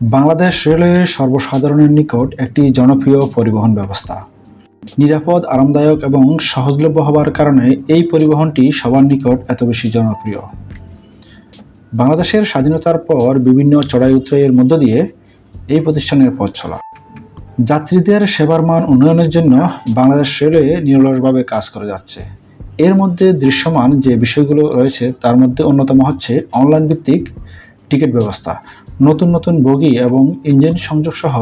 Bangladesh railway সর্বসাধারণের নিকট একটি জনপ্রিয় পরিবহন ব্যবস্থা। নিরাপদ, আরামদায়ক এবং সহজলভ্য হবার কারণে এই পরিবহনটি সবার নিকট এত বেশি জনপ্রিয়। বাংলাদেশের স্বাধীনতার পর বিভিন্ন চড়াই উতরাইয়ের মধ্য দিয়ে এই প্রতিষ্ঠানের পথ চলা। যাত্রীদের সেবার মান উন্নয়নের জন্য বাংলাদেশ রেলওয়ে নিরলসভাবে কাজ করে যাচ্ছে। এর মধ্যে দৃশ্যমান যে বিষয়গুলো রয়েছে, তার মধ্যে অন্যতম হচ্ছে অনলাইন ভিত্তিক টিকিট ব্যবস্থা। নতুন নতুন বগি এবং ইঞ্জিন সংযোগ সহ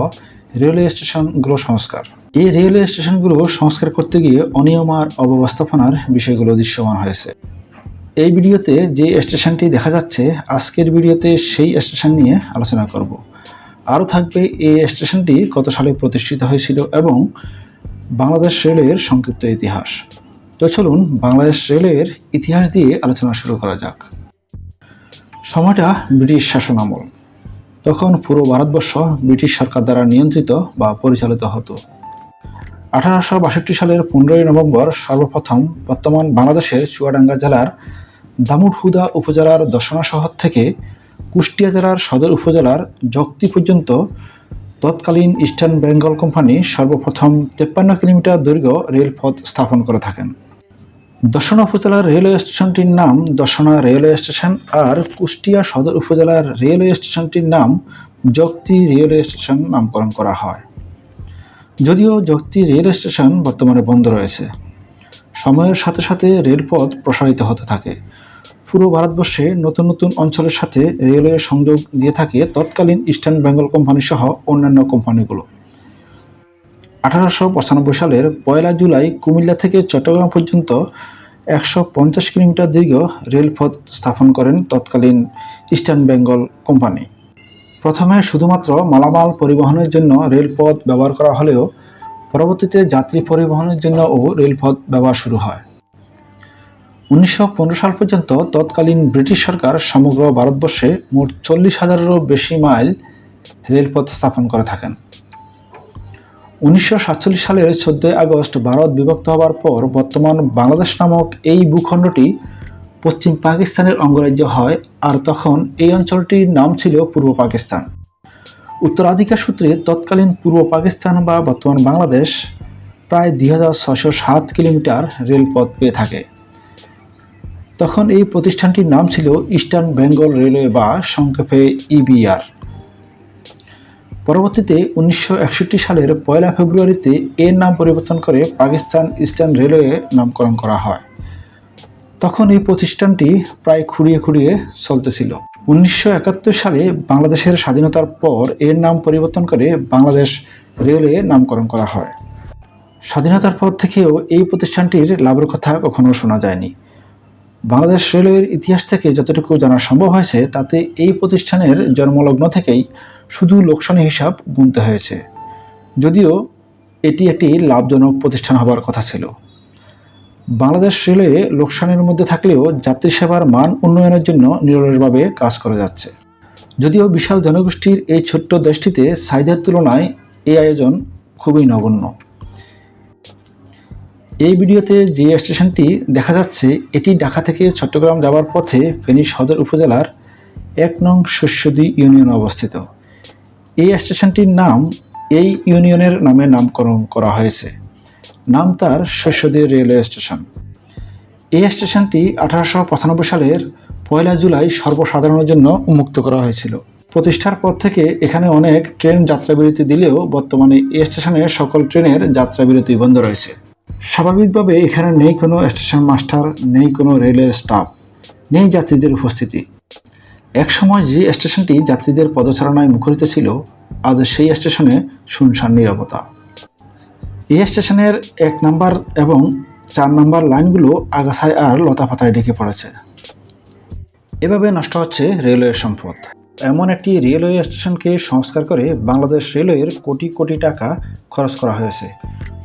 রেলওয়ে স্টেশনগুলো সংস্কার। এই রেলওয়ে স্টেশনগুলো সংস্কার করতে গিয়ে অনিয়ম আর অব্যবস্থাপনার বিষয়গুলো দৃশ্যমান হয়েছে। এই ভিডিওতে যে স্টেশনটি দেখা যাচ্ছে, আজকের ভিডিওতে সেই স্টেশন নিয়ে আলোচনা করব। আরও থাকবে এই স্টেশনটি কত সালে প্রতিষ্ঠিত হয়েছিল এবং বাংলাদেশ রেলের সংক্ষিপ্ত ইতিহাস। তো চলুন বাংলাদেশ রেলের ইতিহাস দিয়ে আলোচনা শুরু করা যাক। সময়টা ব্রিটিশ শাসন আমল তখন পুরো ভারতবর্ষ ব্রিটিশ সরকার দ্বারা নিয়ন্ত্রিত বা পরিচালিত হতো। আঠারোশো বাষট্টি সালের পনেরোই নভেম্বর সর্বপ্রথম বর্তমান বাংলাদেশের চুয়াডাঙ্গা জেলার দামুড়হুদা উপজেলার দর্শনা শহর থেকে কুষ্টিয়া জেলার সদর উপজেলার জক্তি পর্যন্ত তৎকালীন ইস্টার্ন বেঙ্গল কোম্পানি সর্বপ্রথম তেপ্পান্ন কিলোমিটার দৈর্ঘ্য রেলপথ স্থাপন করে থাকেন। দর্শনা উপজেলার রেলওয়ে স্টেশনটির নাম দর্শনা রেলওয়ে স্টেশন আর কুষ্টিয়া সদর উপজেলার রেলওয়ে স্টেশনটির নাম জক্তি রেলওয়ে স্টেশন নামকরণ করা হয়। যদিও জক্তি রেল স্টেশন বর্তমানে বন্ধ রয়েছে। সময়ের সাথে সাথে রেলপথ প্রসারিত হতে থাকে। পুরো ভারতবর্ষে নতুন নতুন অঞ্চলের সাথে রেলওয়ে সংযোগ দিয়ে থাকে তৎকালীন ইস্টার্ন বেঙ্গল কোম্পানি সহ অন্যান্য কোম্পানিগুলো। আঠারোশো পঁচানব্বই সালের পয়লা জুলাই কুমিল্লা থেকে চট্টগ্রাম পর্যন্ত একশো পঞ্চাশ কিলোমিটার দীর্ঘ রেলপথ স্থাপন করেন তৎকালীন ইস্টার্ন বেঙ্গল কোম্পানি। প্রথমে শুধুমাত্র মালামাল পরিবহনের জন্য রেলপথ ব্যবহার করা হলেও পরবর্তীতে যাত্রী পরিবহনের জন্যও রেলপথ ব্যবহার শুরু হয়। উনিশশো পনেরো সাল পর্যন্ত তৎকালীন ব্রিটিশ সরকার সমগ্র ভারতবর্ষে মোট চল্লিশ হাজারেরও বেশি মাইল রেলপথ স্থাপন করে থাকেন। উনিশশো সাতচল্লিশ সালের চোদ্দই আগস্ট ভারত বিভক্ত হওয়ার পর বর্তমান বাংলাদেশ নামক এই ভূখণ্ডটি পশ্চিম পাকিস্তানের অঙ্গরাজ্য হয়, আর তখন এই অঞ্চলটির নাম ছিল পূর্ব পাকিস্তান। উত্তরাধিকার সূত্রে তৎকালীন পূর্ব পাকিস্তান বা বর্তমান বাংলাদেশ প্রায় দুই কিলোমিটার রেলপথ পেয়ে থাকে। তখন এই প্রতিষ্ঠানটির নাম ছিল ইস্টার্ন বেঙ্গল রেলওয়ে বা সংক্ষেপে ইবিআর। পরবর্তীতে উনিশশো একষট্টি সালের পয়লা ফেব্রুয়ারিতে এর নাম পরিবর্তন করে পাকিস্তান ইস্টার্ন রেলওয়ে নামকরণ করা হয়। তখন এই প্রতিষ্ঠানটি প্রায় খুঁড়িয়ে খুঁড়িয়ে চলতেছিল। উনিশশো একাত্তর সালে বাংলাদেশের স্বাধীনতার পর এর নাম পরিবর্তন করে বাংলাদেশ রেলওয়ে নামকরণ করা হয়। স্বাধীনতার পর থেকেও এই প্রতিষ্ঠানটির লাভের কথা কখনো শোনা যায়নি। বাংলাদেশ রেলওয়ের ইতিহাস থেকে যতটুকু জানা সম্ভব হয়েছে, তাতে এই প্রতিষ্ঠানের জন্মলগ্ন থেকেই শুধু লোকসানি হিসাব গুনতে হয়েছে। যদিও এটি একটি লাভজনক প্রতিষ্ঠান হবার কথা ছিল। বাংলাদেশ রেলওয়ে লোকসানের মধ্যে থাকলেও যাত্রী সেবার মান উন্নয়নের জন্য নিরলসভাবে কাজ করে যাচ্ছে। যদিও বিশাল জনগোষ্ঠীর এই ছোট্ট দেশটিতে চাহিদার তুলনায় এই আয়োজন খুবই নগণ্য। এই ভিডিওতে যে স্টেশনটি দেখা যাচ্ছে, এটি ঢাকা থেকে চট্টগ্রাম যাওয়ার পথে ফেনী সদর উপজেলার এক নং শস্যদী ইউনিয়নে অবস্থিত। এই স্টেশনটির নাম এই ইউনিয়নের নামে নামকরণ করা হয়েছে। নাম তার শস্যদী রেলওয়ে স্টেশন। এই স্টেশনটি আঠারোশো পঁচানব্বই সালের পয়লা জুলাই সর্বসাধারণের জন্য উন্মুক্ত করা হয়েছিল। প্রতিষ্ঠার পর থেকে এখানে অনেক ট্রেন যাত্রাবিরতি দিলেও বর্তমানে এই স্টেশনে সকল ট্রেনের যাত্রাবিরতি বন্ধ রয়েছে। স্বাভাবিকভাবে এখানে নেই কোনো স্টেশন মাস্টার, নেই কোনো রেলওয়ে স্টাফ, নেই যাত্রীদের উপস্থিতি। একসময় যে স্টেশনটি যাত্রীদের পদচারণায় মুখরিত ছিল, আজ সেই স্টেশনে শুনশান নিরাপত্তা এই স্টেশনের এক নাম্বার এবং চার নাম্বার লাইনগুলো আগাছায় আর লতাপাতায় ঢেকে পড়েছে। এভাবে নষ্ট হচ্ছে রেলওয়ে সম্পদ। এমন একটি রেলওয়ে স্টেশনকে সংস্কার করে বাংলাদেশ রেলওয়ের কোটি কোটি টাকা খরচ করা হয়েছে।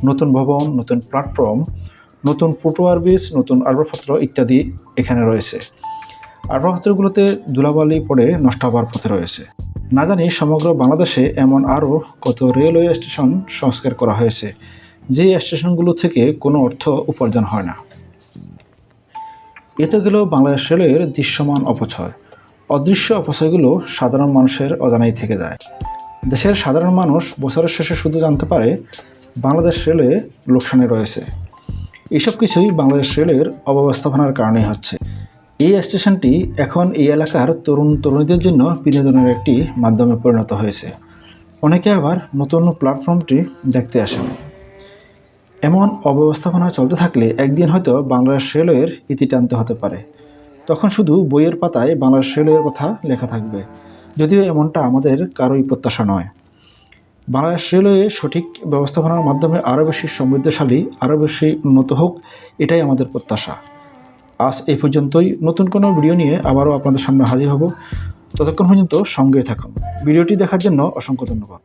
নতুন ভবন, নতুন প্ল্যাটফর্ম নতুন ফুটওয়ার ব্রিজ নতুন আসবাবপত্র ইত্যাদি এখানে রয়েছে। আসবাবপত্রগুলোতে ধুলাবালি পড়ে নষ্ট হওয়ার পথে রয়েছে। না জানি সমগ্র বাংলাদেশে এমন আরও কত রেলওয়ে স্টেশন সংস্কার করা হয়েছে, যে স্টেশনগুলো থেকে কোনো অর্থ উপার্জন হয় না। এতে গেল বাংলাদেশ রেলওয়ের দৃশ্যমান অপচয়। অদৃশ্য অপচয়গুলো সাধারণ মানুষের অজানাই থেকে যায়। দেশের সাধারণ মানুষ বছরের শেষে শুধু জানতে পারে, বাংলাদেশ রেলে লোকসানে রয়েছে। এসব কিছুই বাংলাদেশ রেলের অব্যবস্থাপনার কারণেই হচ্ছে। এই স্টেশনটি এখন এই এলাকার তরুণ তরুণীদের জন্য বিনোদনের একটি মাধ্যমে পরিণত হয়েছে। অনেকে আবার নতুন প্ল্যাটফর্মটি দেখতে আসেন। এমন অব্যবস্থাপনা চলতে থাকলে একদিন হয়তো বাংলাদেশ রেলওয়ের ইতি টানতে হতে পারে। তখন শুধু বইয়ের পাতায় বাংলাদেশ রেলওয়ের কথা লেখা থাকবে। যদিও এমনটা আমাদের কারোই প্রত্যাশা নয়। বাংলাদেশ রেলওয়ে সঠিক ব্যবস্থাপনার মাধ্যমে আরও বেশি সমৃদ্ধশালী, আরও বেশি উন্নত হোক, এটাই আমাদের প্রত্যাশা। আজ এই পর্যন্তই। নতুন কোনো ভিডিও নিয়ে আবারও আপনাদের সামনে হাজির হব। ততক্ষণ পর্যন্ত সঙ্গে থাকুন। ভিডিওটি দেখার জন্য অসংখ্য ধন্যবাদ।